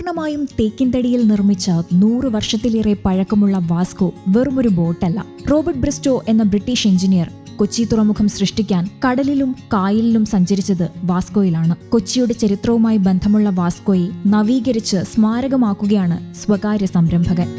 പൂർണമായും തേക്കിൻതടിയിൽ നിർമ്മിച്ച നൂറ് വർഷത്തിലേറെ പഴക്കമുള്ള വാസ്കോ വെറുമൊരു ബോട്ടല്ല. റോബർട്ട് ബ്രിസ്റ്റോ എന്ന ബ്രിട്ടീഷ് എഞ്ചിനീയർ കൊച്ചി തുറമുഖം സൃഷ്ടിക്കാൻ കടലിലും കായലിലും സഞ്ചരിച്ചത് വാസ്കോയിലാണ്. കൊച്ചിയുടെ ചരിത്രവുമായി ബന്ധമുള്ള വാസ്കോയെ നവീകരിച്ച് സ്മാരകമാക്കുകയാണ് സ്വകാര്യ സംരംഭകൻ.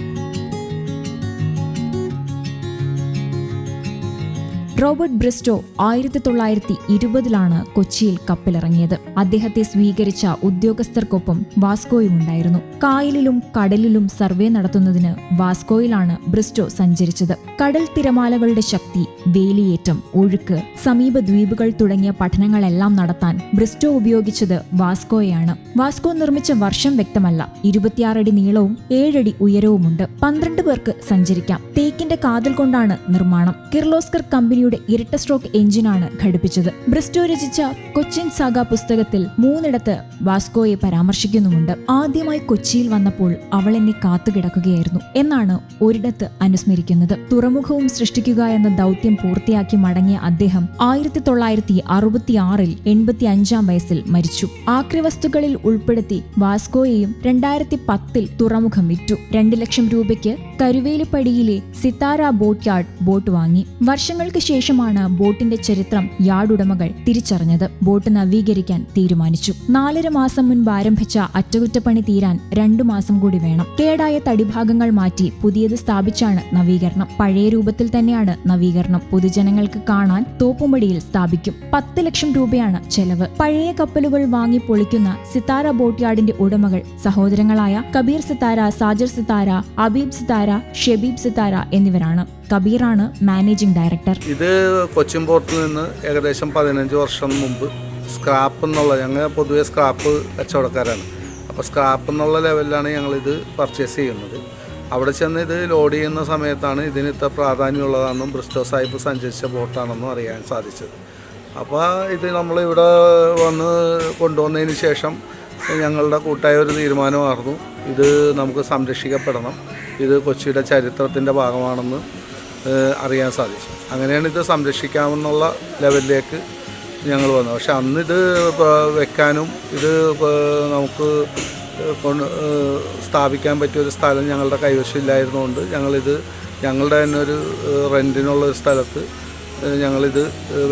റോബർട്ട് ബ്രിസ്റ്റോ ആയിരത്തി തൊള്ളായിരത്തി ഇരുപതിലാണ് കൊച്ചിയിൽ കപ്പലിറങ്ങിയത്. അദ്ദേഹത്തെ സ്വീകരിച്ച ഉദ്യോഗസ്ഥർക്കൊപ്പം വാസ്കോയും ഉണ്ടായിരുന്നു. കായലിലും കടലിലും സർവേ നടത്തുന്നതിന് വാസ്കോയിലാണ് ബ്രിസ്റ്റോ സഞ്ചരിച്ചത്. കടൽ തിരമാലകളുടെ ശക്തി വേലിയേറ്റം ഒഴുക്ക് സമീപ ദ്വീപുകൾ തുടങ്ങിയ പഠനങ്ങളെല്ലാം നടത്താൻ ബ്രിസ്റ്റോ ഉപയോഗിച്ചത് വാസ്കോയാണ്. വാസ്കോ നിർമ്മിച്ച വർഷം വ്യക്തമല്ല. ഇരുപത്തിയാറടി നീളവും ഏഴടി ഉയരവുമുണ്ട്. പന്ത്രണ്ട് പേർക്ക് സഞ്ചരിക്കാം. തേക്കിന്റെ കാതൽ കൊണ്ടാണ് നിർമ്മാണം. കിർലോസ്കർ കമ്പനിയുടെ ഇരട്ട സ്ട്രോക്ക് എഞ്ചിനാണ് ഘടിപ്പിച്ചത്. ബ്രിസ്റ്റോ രചിച്ച കൊച്ചിൻ സാഗ പുസ്തകത്തിൽ മൂന്നിടത്ത് വാസ്കോയെ പരാമർശിക്കുന്നുമുണ്ട്. ആദ്യമായി കൊച്ചിയിൽ വന്നപ്പോൾ അവൾ എന്നെ കാത്തുകിടക്കുകയായിരുന്നു. എന്നാണ് ഒരിടത്ത് അനുസ്മരിക്കുന്നത്. തുറമുഖവും സൃഷ്ടിക്കുക എന്ന ദൗത്യം പൂർത്തിയാക്കി മടങ്ങിയ അദ്ദേഹം ആയിരത്തി തൊള്ളായിരത്തി അറുപത്തി ആറിൽ എൺപത്തി അഞ്ചാം വയസ്സിൽ മരിച്ചു. ആക്രിവസ്തുക്കളിൽ ഉൾപ്പെടുത്തി വാസ്കോയെയും രണ്ടായിരത്തി പത്തിൽ തുറമുഖം വിറ്റു. രണ്ട് ലക്ഷം രൂപയ്ക്ക് കരുവേലിപ്പടിയിലെ സിത്താര ബോട്ട് യാർഡ് ബോട്ട് വാങ്ങി. വർഷങ്ങൾക്ക് ശേഷമാണ് ബോട്ടിന്റെ ചരിത്രം യാർഡ് ഉടമകൾ തിരിച്ചറിഞ്ഞത്. ബോട്ട് നവീകരിക്കാൻ തീരുമാനിച്ചു. നാലര മാസം മുൻപ് ആരംഭിച്ച അറ്റകുറ്റപ്പണി തീരാൻ രണ്ടു മാസം കൂടി വേണം. കേടായ തടിഭാഗങ്ങൾ മാറ്റി പുതിയത് സ്ഥാപിച്ചാണ് നവീകരണം. പഴയ രൂപത്തിൽ തന്നെയാണ് നവീകരണം. പൊതുജനങ്ങൾക്ക് കാണാൻ തോപ്പുമടിയിൽ സ്ഥാപിക്കും. പത്ത് ലക്ഷം രൂപയാണ് ചെലവ്. പഴയ കപ്പലുകൾ വാങ്ങി പൊളിക്കുന്ന സിത്താര ബോട്ട് യാർഡിന്റെ ഉടമകൾ സഹോദരങ്ങളായ കബീർ സിത്താര സാജർ സിത്താര അബീബ് സിത്താര ഷെബീബ് സിത്താര എന്നിവരാണ്. കബീറാണ് മാനേജിംഗ് ഡയറക്ടർ. ഇത് കൊച്ചിൻ പോർട്ടിൽ നിന്ന് ഏകദേശം പതിനഞ്ച് വർഷം മുമ്പ് സ്ക്രാപ്പ് എന്നുള്ള ഞങ്ങൾ പൊതുവെ സ്ക്രാപ്പ് കച്ചവടക്കാരാണ്. അപ്പോൾ സ്ക്രാപ്പ് എന്നുള്ള ലെവലിലാണ് ഞങ്ങളിത് പർച്ചേസ് ചെയ്യുന്നത്. അവിടെ ചെന്ന് ഇത് ലോഡ് ചെയ്യുന്ന സമയത്താണ് ഇതിന് ഇത്ര പ്രാധാന്യമുള്ളതാണെന്നും ബ്രിസ്റ്റോ സാഹിബ് സഞ്ചരിച്ച ബോട്ടാണെന്നും അറിയാൻ സാധിച്ചത്. അപ്പോൾ ഇത് നമ്മളിവിടെ വന്ന് കൊണ്ടുവന്നതിന് ശേഷം ഞങ്ങളുടെ കൂട്ടായ ഒരു തീരുമാനമായിരുന്നു. ഇത് നമുക്ക് സംരക്ഷിക്കപ്പെടണം. ഇത് കൊച്ചിയുടെ ചരിത്രത്തിന്റെ ഭാഗമാണെന്ന് അറിയാൻ സാധിച്ചു. അങ്ങനെയാണ് ഇത് സംരക്ഷിക്കാമെന്നുള്ള ലെവലിലേക്ക് ഞങ്ങൾ വന്നത്. പക്ഷെ അന്ന് ഇത് വെക്കാനും ഇത് നമുക്ക് സ്ഥാപിക്കാൻ പറ്റിയ ഒരു സ്ഥലം ഞങ്ങളുടെ കൈവശം ഇല്ലായിരുന്നുകൊണ്ട് ഞങ്ങളിത് ഞങ്ങളുടെ തന്നെ ഒരു റെന്റിനുള്ള ഒരു സ്ഥലത്ത് ഞങ്ങളിത്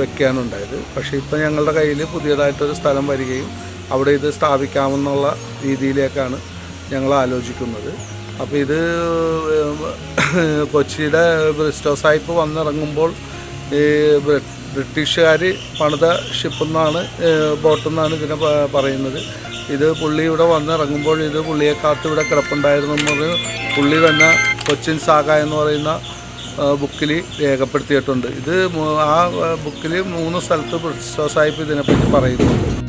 വെക്കാനുണ്ടായത്. പക്ഷേ ഇപ്പം ഞങ്ങളുടെ കയ്യിൽ പുതിയതായിട്ടൊരു സ്ഥലം വരികയും അവിടെ ഇത് സ്ഥാപിക്കാമെന്നുള്ള രീതിയിലേക്കാണ് ഞങ്ങൾ ആലോചിക്കുന്നത്. അപ്പോൾ ഇത് കൊച്ചിയുടെ ബ്രിസ്റ്റോ സായിപ്പ് വന്നിറങ്ങുമ്പോൾ ഈ ബ്രിട്ടീഷുകാർ പണിത ഷിപ്പ് എന്നാണ് ബോട്ട് എന്നാണ് ഇതിനെ പറയുന്നത്. ഇത് പുള്ളി ഇവിടെ വന്നിറങ്ങുമ്പോൾ ഇത് പുള്ളിയെ കാത്ത് ഇവിടെ കിടപ്പുണ്ടായിരുന്നു എന്ന് പുള്ളി തന്നെ കൊച്ചിൻ സാഗ എന്ന് പറയുന്ന ബുക്കിൽ രേഖപ്പെടുത്തിയിട്ടുണ്ട്. ഇത് ആ ബുക്കിൽ മൂന്ന് സ്ഥലത്ത് ബ്രിട്ടീഷ് സാഹിബ് ഇതിനെപ്പറ്റി പറയുന്നുണ്ട്.